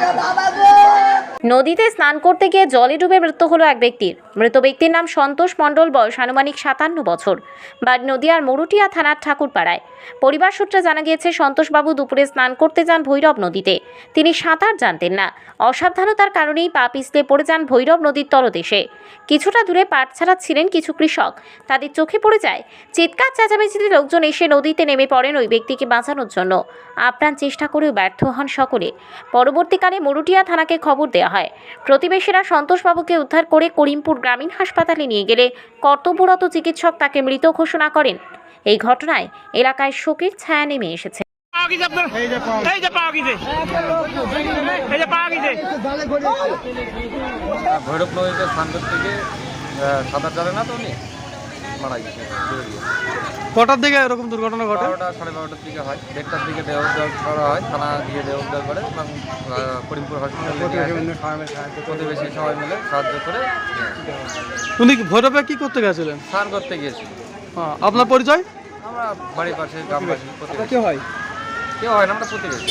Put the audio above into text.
叫爸爸哥。নদীতে স্নান করতে গিয়ে জলে ডুবে মৃত্যু হলো এক ব্যক্তির। মৃত ব্যক্তির নাম সন্তোষ মণ্ডল, বয়স আনুমানিক সাতান্ন বছর। বাড়ি নদিয়ার মরুটিয়া থানার ঠাকুরপাড়ায়। পরিবার সূত্রে জানা গিয়েছে, সন্তোষবাবু দুপুরে স্নান করতে যান ভৈরব নদীতে। তিনি সাঁতার জানতেন না। অসাবধানতার কারণেই পা পিছলে পড়ে যান ভৈরব নদীর তলদেশে। কিছুটা দূরে পাট ছাড়া ছিলেন কিছু কৃষক। তাদের চোখে পড়ে যায়, চিৎকার, চেঁচামেচিতে লোকজন এসে নদীতে নেমে পড়েন ওই ব্যক্তিকে বাঁচানোর জন্য। আপ্রাণ চেষ্টা করেও ব্যর্থ হন সকলে। পরবর্তীকালে মরুটিয়া থানাকে খবর দেওয়া হয়। প্রতিবেশীরা সন্তোষবাবুকে উদ্ধার করে করিমপুর গ্রামীণ হাসপাতালে নিয়ে গেলে কর্তব্যরত চিকিৎসক তাকে মৃত ঘোষণা করেন। এই ঘটনায় এলাকায় শোকের ছায়া নেমে এসেছে। ভৈরব নদীতে স্নান করতে গিয়ে সাঁতার জানে না তো উনি? মারা গেছে। কটার দিকে এরকম দুর্ঘটনা ঘটে? বারোটা সাড়ে বারোটার দিকে হয়। দেড়টার দিকে দেহ উদ্ধার করা হয় থানা গিয়ে দেহ উদ্ধার করে এবং করিমপুর হসপিটালে প্রতিবেশী সবাই মিলে সাহায্য করে উনি কি ভৈরবে কি করতে গেছিলেন? স্নান করতে গিয়েছিল। হ্যাঁ, আপনার পরিচয়? আমরা বাড়ির পাশে গ্রামবাসী প্রতিবেশী কে হয়? কেউ হয় না আমরা প্রতিবেশী।